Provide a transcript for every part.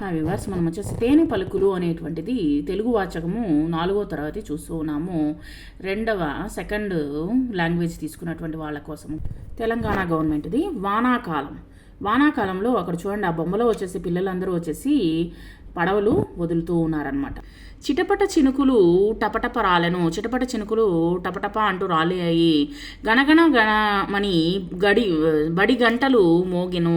Hi viewers మనం వచ్చేసి తేనె పలుకులు అనేటువంటిది తెలుగు వాచకము నాలుగో తరగతి చూస్తూ ఉన్నాము. రెండవ సెకండ్ లాంగ్వేజ్ తీసుకున్నటువంటి వాళ్ళ కోసం తెలంగాణ గవర్నమెంట్ది వానాకాలం. వానాకాలంలో అక్కడ చూడండి ఆ బొమ్మలో వచ్చేసి పిల్లలందరూ వచ్చేసి పడవలు వదులుతూ ఉన్నారనమాట చిటపట చినుకులు టపటప రాలను చిటపట చినుకులు టపటప అంటూ రాలేయి గణగణ గణమని గడి బడి గంటలు మోగిను.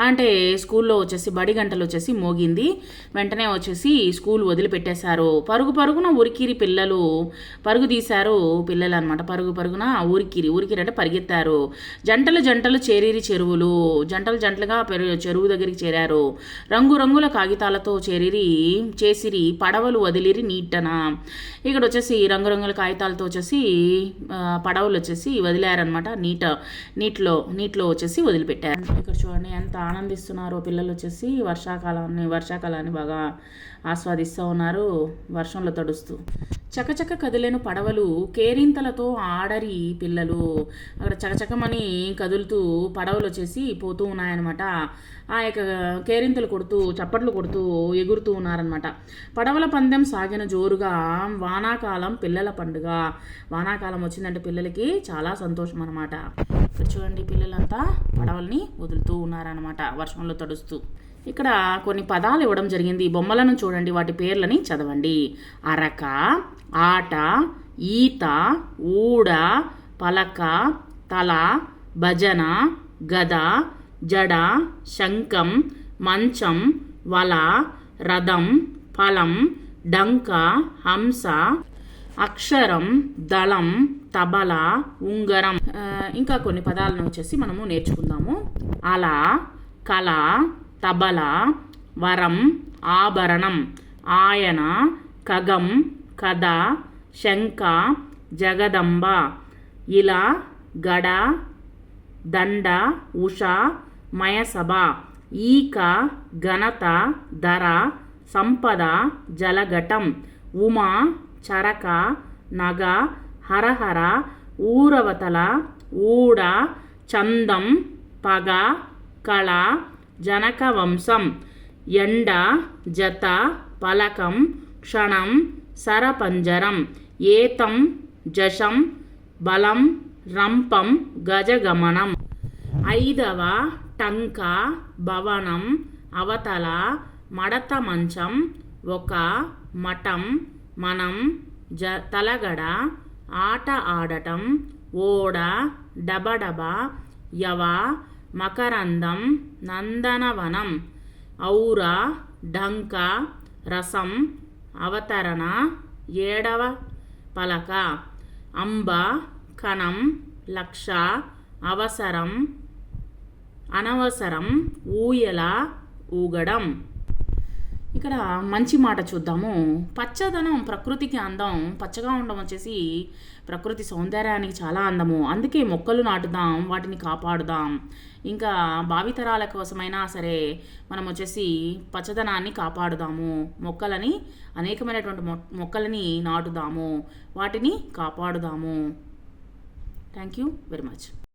అంటే స్కూల్లో వచ్చేసి బడి గంటలు వచ్చేసి మోగింది. వెంటనే వచ్చేసి స్కూల్ వదిలిపెట్టేశారు. పరుగు పరుగున ఉరికిరి పిల్లలు పరుగు తీశారు పిల్లలు అనమాట పరుగు పరుగున ఊరికిరి ఊరికిరి అంటే పరిగెత్తారు. జంటలు జంటలు చేరిరి చెరువులు జంటలు జంటలుగా పెరు చెరువు దగ్గరికి చేరారు. రంగురంగుల కాగితాలతో చేరిరి చేసిరి పడవలు వదిలిరి నీటన? ఇక్కడ వచ్చేసి రంగురంగుల కాగితాలతో వచ్చేసి పడవలు వచ్చేసి వదిలేరనమాట నీట నీటిలో నీటిలో వచ్చేసి వదిలిపెట్టారు. ఇక్కడ చూడండి ఎంత ఆనందిస్తున్నారో పిల్లలు వచ్చేసి వర్షాకాలాన్ని వర్షాకాలాన్ని బాగా ఆస్వాదిస్తూ ఉన్నారు వర్షంలో తడుస్తూ. చకచక కదిలేను పడవలు కేరింతలతో ఆడరి పిల్లలు. అక్కడ చకచకమని కదులుతూ పడవలు వచ్చేసి పోతూ ఉన్నాయన్నమాట. ఆ యొక్క కేరింతలు కొడుతూ చప్పట్లు కొడుతూ ఎగురుతూ ఉన్నారనమాట పడవల పందెం సాగిన జోరుగా వానాకాలం పిల్లల పండుగ. వానాకాలం వచ్చిందంటే పిల్లలకి చాలా సంతోషం అనమాట ఇక్కడ చూడండి పిల్లలంతా పడవల్ని వదులుతూ ఉన్నారనమాట వర్షంలో తడుస్తూ. ఇక్కడ కొన్ని పదాలు ఇవ్వడం జరిగింది. బొమ్మలను చూడండి వాటి పేర్లని చదవండి. అరక ఆట ఈత ఊడ పలక తల భజన గద జడ శంఖం మంచం వల రథం ఫలం డంక హంస అక్షరం దళం తబల ఉంగరం. ఇంకా కొన్ని పదాలను వచ్చేసి మనము నేర్చుకుందాము. అల కళ తబల వరం ఆభరణం ఆయన ఖగం కథ శంఖ జగదంబ ఇలా గడ దండ ఉష మయసభ ఈక ఘనత ధర సంపద జలఘటం ఉమ చరక నగ హరహర ఊరవతల ఊడ చందం పగ కళ జనక వంశం ఎండ జత పలకం క్షణం సరపంజరం ఏతం జషం బలం రంపం గజగమనం. ఐదవ టంక భవనం అవతల మడత మంచం ఒక మఠం మనం జ తలగడ ఆట ఆడటం ఓడ డబడబ యవ మకరందం నందనవనం ఔర ఢంక రసం అవతరణ ఏడవ పలక అంబ కణం లక్ష అవసరం అనవసరం ఊయల ఊగడం. ఇక్కడ మంచి మాట చూద్దాము. పచ్చదనం ప్రకృతికి అందం పచ్చగా ఉండడం వచ్చేసి ప్రకృతి సౌందర్యానికి చాలా అందము. అందుకే మొక్కలు నాటుదాం వాటిని కాపాడుదాం. ఇంకా భావితరాల కోసమైనా సరే మనం వచ్చేసి పచ్చదనాన్ని కాపాడుదాము. మొక్కలని అనేకమైనటువంటి మొక్కలని నాటుదాము. వాటిని కాపాడుదాము. Thank you very much